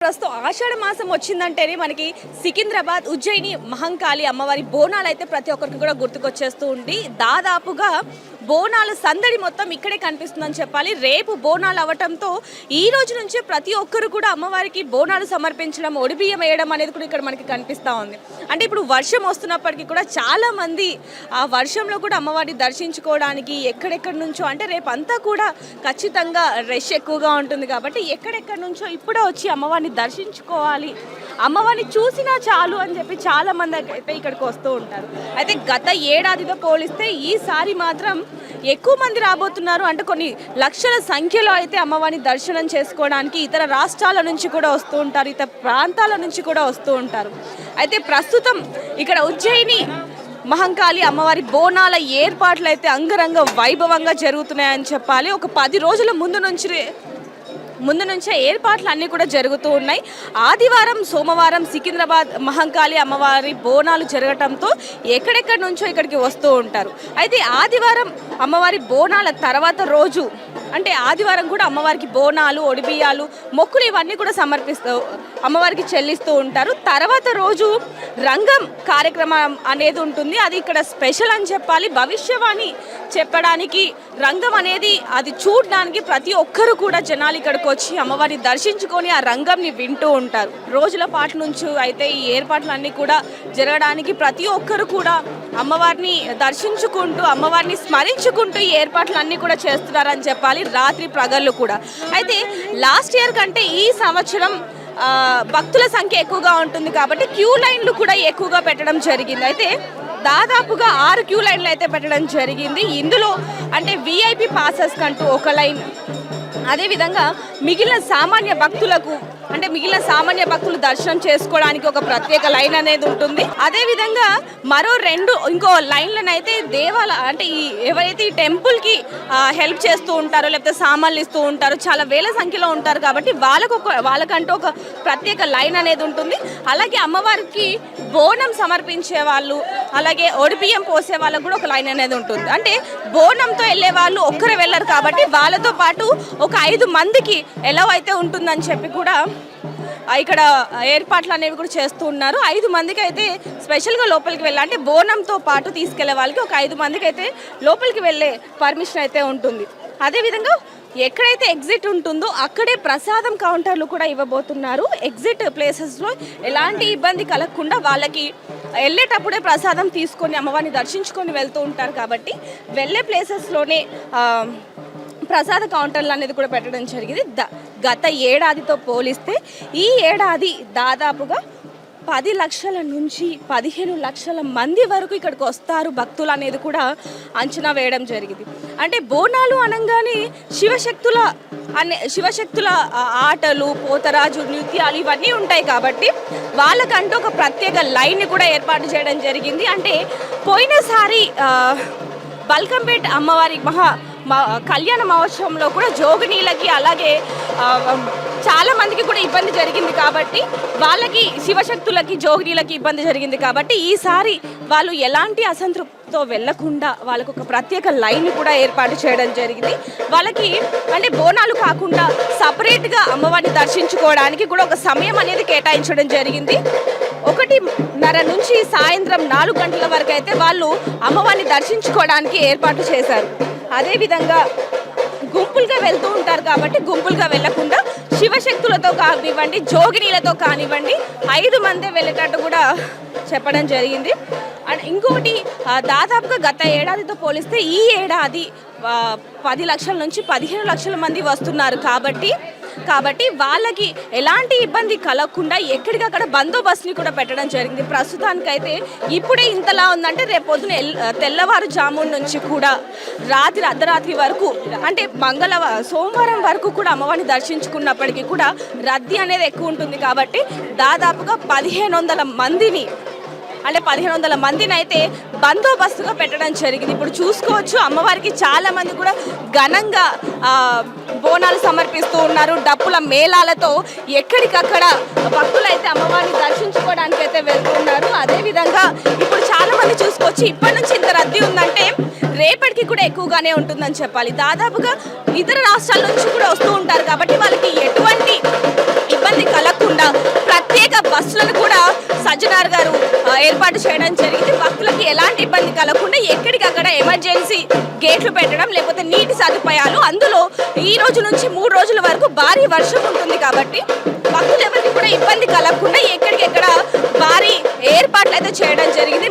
ప్రస్తుతం ఆషాఢ మాసం వచ్చిందంటేనే మనకి సికింద్రాబాద్ ఉజ్జయిని మహంకాళి అమ్మవారి బోనాలు అయితే ప్రతి ఒక్కరికి కూడా గుర్తుకొచ్చేస్తూ ఉండి దాదాపుగా బోనాల సందడి మొత్తం ఇక్కడే కనిపిస్తుందని చెప్పాలి. రేపు బోనాలు అవ్వటంతో ఈ రోజు నుంచే ప్రతి ఒక్కరు కూడా అమ్మవారికి బోనాలు సమర్పించడం ఒడిబియ్యం వేయడం అనేది కూడా ఇక్కడ మనకి కనిపిస్తూ ఉంది. అంటే ఇప్పుడు వర్షం వస్తున్నప్పటికీ కూడా చాలా మంది ఆ వర్షంలో కూడా అమ్మవారిని దర్శించుకోవడానికి ఎక్కడెక్కడి నుంచో అంటే రేపు అంతా కూడా ఖచ్చితంగా రష్ ఎక్కువగా ఉంటుంది కాబట్టి ఎక్కడెక్కడి నుంచో ఇప్పుడే వచ్చి అమ్మవారిని దర్శించుకోవాలి అమ్మవారిని చూసినా చాలు అని చెప్పి చాలా మంది అయితే ఇక్కడికి వస్తూ ఉంటారు. అయితే గత ఏడాదితో పోలిస్తే ఈసారి మాత్రం ఎక్కువ మంది రాబోతున్నారు అంటే కొన్ని లక్షల సంఖ్యలో అయితే అమ్మవారిని దర్శనం చేసుకోవడానికి ఇతర రాష్ట్రాల నుంచి కూడా వస్తూ ఉంటారు ఇతర ప్రాంతాల నుంచి కూడా వస్తూ ఉంటారు. అయితే ప్రస్తుతం ఇక్కడ ఉజ్జయిని మహంకాళి అమ్మవారి బోనాల ఏర్పాట్లు అయితే అంగరంగ వైభవంగా జరుగుతున్నాయని చెప్పాలి. ఒక పది రోజుల ముందు నుంచి ముందు నుంచే ఏర్పాట్లు అన్నీ కూడా జరుగుతూ ఉన్నాయి. ఆదివారం సోమవారం సికింద్రాబాద్ మహంకాళి అమ్మవారి బోనాలు జరగటంతో ఎక్కడెక్కడి నుంచో ఇక్కడికి వస్తూ ఉంటారు. అయితే ఆదివారం అమ్మవారి బోనాల తర్వాత రోజు అంటే ఆదివారం కూడా అమ్మవారికి బోనాలు ఒడిబియ్యాలు మొక్కులు ఇవన్నీ కూడా సమర్పిస్తూ అమ్మవారికి చెల్లిస్తూ ఉంటారు. తర్వాత రోజు రంగం కార్యక్రమం అనేది ఉంటుంది. అది ఇక్కడ స్పెషల్ అని చెప్పాలి. భవిష్యవాణి చెప్పడానికి రంగం అనేది అది చూడడానికి ప్రతి ఒక్కరు కూడా జనాలు ఇక్కడికి వచ్చి అమ్మవారిని దర్శించుకొని ఆ రంగంని వింటూ ఉంటారు. రోజుల పాటు నుంచి అయితే ఈ ఏర్పాట్లన్నీ కూడా జరగడానికి ప్రతి ఒక్కరు కూడా అమ్మవారిని దర్శించుకుంటూ అమ్మవారిని స్మరించుకుంటూ ఈ ఏర్పాట్లన్నీ కూడా చేస్తున్నారని చెప్పాలి రాత్రి ప్రగళ్ళు కూడా. అయితే లాస్ట్ ఇయర్ కంటే ఈ సంవత్సరం భక్తుల సంఖ్య ఎక్కువగా ఉంటుంది కాబట్టి క్యూ లైన్లు కూడా ఎక్కువగా పెట్టడం జరిగింది. అయితే దాదాపుగా ఆరు క్యూ లైన్లు అయితే పెట్టడం జరిగింది. ఇందులో అంటే విఐపి పాసెస్ కంటూ ఒక లైన్. అదేవిధంగా మిగిలిన సామాన్య భక్తులకు అంటే మిగిలిన సామాన్య భక్తులు దర్శనం చేసుకోవడానికి ఒక ప్రత్యేక లైన్ అనేది ఉంటుంది. అదే విధంగా మరో రెండు ఇంకో లైన్లను అయితే దేవాల అంటే ఈ ఎవరైతే ఈ టెంపుల్కి హెల్ప్ చేస్తూ ఉంటారో లేకపోతే సామాన్లు ఇస్తూ ఉంటారో చాలా వేల సంఖ్యలో ఉంటారు కాబట్టి వాళ్ళకు ఒక వాళ్ళకంటూ ఒక ప్రత్యేక లైన్ అనేది ఉంటుంది. అలాగే అమ్మవారికి బోనం సమర్పించే వాళ్ళు అలాగే ఒడిబియ్యం పోసే వాళ్ళకు కూడా ఒక లైన్ అనేది ఉంటుంది. అంటే బోనంతో వెళ్ళే వాళ్ళు ఒక్కరే వెళ్ళరు కాబట్టి వాళ్ళతో పాటు ఒక ఐదు మందికి ఎలా అయితే ఉంటుందని చెప్పి కూడా ఇక్కడ ఏర్పాట్లు అనేవి కూడా చేస్తూ ఉన్నారు. ఐదు మందికి అయితే స్పెషల్గా లోపలికి వెళ్ళాలి. అంటే బోనంతో పాటు తీసుకెళ్ళే వాళ్ళకి ఒక ఐదు మందికి అయితే లోపలికి వెళ్ళే పర్మిషన్ అయితే ఉంటుంది. అదేవిధంగా ఎక్కడైతే ఎగ్జిట్ ఉంటుందో అక్కడే ప్రసాదం కౌంటర్లు కూడా ఇవ్వబోతున్నారు. ఎగ్జిట్ ప్లేసెస్లో ఎలాంటి ఇబ్బంది కలగకుండా వాళ్ళకి వెళ్ళేటప్పుడే ప్రసాదం తీసుకొని అమ్మవారిని దర్శించుకొని వెళ్తూ ఉంటారు కాబట్టి వెళ్ళే ప్లేసెస్లోనే ప్రసాద కౌంటర్లు అనేది కూడా పెట్టడం జరిగింది. ద- గత ఏడాదితో పోలిస్తే ఈ ఏడాది దాదాపుగా పది లక్షల నుంచి పదిహేను లక్షల మంది వరకు ఇక్కడికి వస్తారు భక్తులు అనేది కూడా అంచనా వేయడం జరిగింది. అంటే బోనాలు అనగానే శివశక్తుల అనే శివశక్తుల ఆటలు పోతరాజు నృత్యాలు ఇవన్నీ ఉంటాయి కాబట్టి వాళ్ళకంటూ ఒక ప్రత్యేక లైన్ని కూడా ఏర్పాటు చేయడం జరిగింది. అంటే పోయినసారి ఆ, బల్కంపేట్ అమ్మవారి మహా కళ్యాణ మహోత్సవంలో కూడా జోగినీలకి అలాగే చాలామందికి చాలా మందికి కూడా ఇబ్బంది జరిగింది కాబట్టి వాళ్ళకి శివశక్తులకి జోగినీలకి ఇబ్బంది జరిగింది కాబట్టి ఈసారి వాళ్ళు ఎలాంటి అసంతృప్తితో వెళ్ళకుండా వాళ్ళకు ఒక ప్రత్యేక లైన్ కూడా ఏర్పాటు చేయడం జరిగింది. వాళ్ళకి అంటే బోనాలు కాకుండా సపరేట్గా అమ్మవారిని దర్శించుకోవడానికి కూడా ఒక సమయం అనేది కేటాయించడం జరిగింది. ఒకటిన్నర నుంచి సాయంత్రం నాలుగు గంటల వరకు అయితే వాళ్ళు అమ్మవారిని దర్శించుకోవడానికి ఏర్పాటు చేశారు. అదేవిధంగా గుంపులుగా వెళ్తూ ఉంటారు కాబట్టి గుంపులుగా వెళ్ళకుండా శివశక్తులతో కానివ్వండి జోగినీలతో కానివ్వండి ఐదు మంది వెళ్ళేటట్టు కూడా చెప్పడం జరిగింది. అండ్ ఇంకోటి దాదాపుగా గత ఏడాదితో పోలిస్తే ఈ ఏడాది పది లక్షల నుంచి పదిహేను లక్షల మంది వస్తున్నారు కాబట్టి కాబట్టి వాళ్ళకి ఎలాంటి ఇబ్బంది కలగకుండా ఎక్కడికక్కడ బందోబస్తుని కూడా పెట్టడం జరిగింది. ప్రస్తుతానికైతే ఇప్పుడే ఇంతలా ఉందంటే రేపొద్దున తెల్లవారుజాము నుంచి కూడా రాత్రి అర్ధరాత్రి వరకు అంటే మంగళవారం సోమవారం వరకు కూడా అమ్మవారిని దర్శించుకున్నప్పటికీ కూడా రద్దీ అనేది ఎక్కువ ఉంటుంది కాబట్టి దాదాపుగా పదిహేను వందల మందిని అంటే పదిహేను వందల మందిని అయితే బందోబస్తుగా పెట్టడం జరిగింది. ఇప్పుడు చూసుకోవచ్చు అమ్మవారికి చాలా మంది కూడా ఘనంగా బోనాలు సమర్పిస్తూ ఉన్నారు. డప్పుల మేళాలతో ఎక్కడికక్కడ భక్తులు అయితే అమ్మవారిని దర్శించుకోవడానికి అయితే వెళ్తున్నారు అదేవిధంగా ఇప్పుడు చాలా మంది చూసుకోవచ్చు ఇప్పటి నుంచి ఇంత రద్దీ ఉందంటే రేపటికి కూడా ఎక్కువగానే ఉంటుందని చెప్పాలి. దాదాపుగా ఇతర రాష్ట్రాల నుంచి కూడా వస్తూ ఉంటారు కాబట్టి వాళ్ళకి ఎటువంటి ఇబ్బంది గేట్లు పెట్టడం లేకపోతే నీటి సదుపాయాలు. అందులో ఈ రోజు నుంచి మూడు రోజుల వరకు భారీ వర్షం ఉంటుంది కాబట్టి భక్తులు ఎవరికి కూడా ఇబ్బంది కలగకుండా ఎక్కడికెక్కడ భారీ ఏర్పాట్లు అయితే చేయడం జరిగింది.